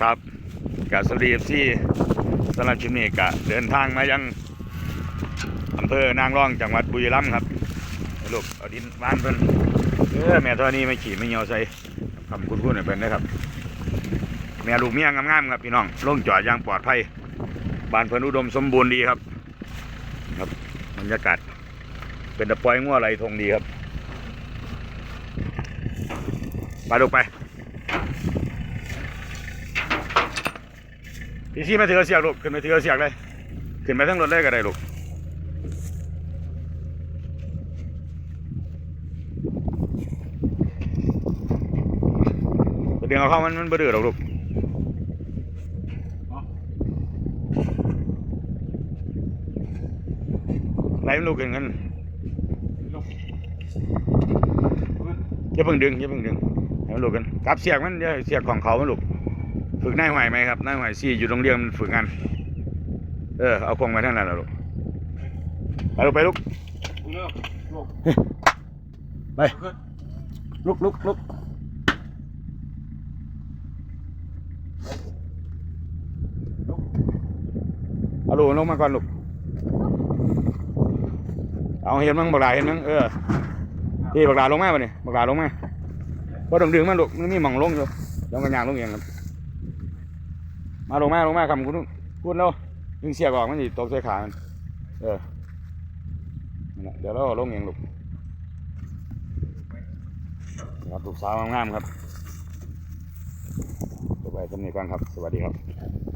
ครับกาสวัสดีเอฟซีสำหรับชิมนี้กะเดินทางมายังอำเภอนางรองจังหวัดบุรีรัมย์ครับลูกเอาดินบ้านเพิ่นเออแม่ท่านี้ไม่ขี่ไม่เหี่ยวใส่คำคุณพูดให้เพิ่นนะครับ แม่ลูกเมียงามๆครับพี่น้องลงจอดอย่างปลอดภัยบ้านเพิ่นอุดมสมบูรณ์ดีครับ ครับบรรยากาศเป็นตะปอยงัวไหลทงดีครับ ไปลูกไป พี่ชี้มาถือเสียกลูกขึ้นมาถือเสียกเลย ขึ้นไปทั้งรถเลยก็ได้ลูกไปดึงเอาเข้ามันมันบ่ดื้อหรอกลูกไหนมันลูกขึ้นกันอย่าเพิ่งดึงอย่าเพิ่งดึงให้มันลูกกันกลับเสียกมันเดี๋ยวเสียกของเขามันลูก ฝึกนายหวยไหมครับนายหวยซี่อยู่โรงเรียนมันฝึกงาน เออ เอาคงไว้ทั้งนั้นแหละลูกไปลูกไปลูกเร็วลูกไปลุกลุกลุกเอาลูกลงมาก่อนลูกเอาเห็นมั้งบักหลาเห็นมั้งเออพี่บักหลาลงมาป่ะนี่บักหลาลงมาพอดึงดึงๆมันลูกมันมีหม่องลงอยู่ลงกันยางลงเองครับ มาลงมาลงมาคำคุณคุณเนาะยิงเสียกออกมันสิตบใส่ขามัน เออเดี๋ยวเราลงเองลูกครับลูกสาวงามๆครับตัวไปสำนีก่อนครับ สวัสดีครับ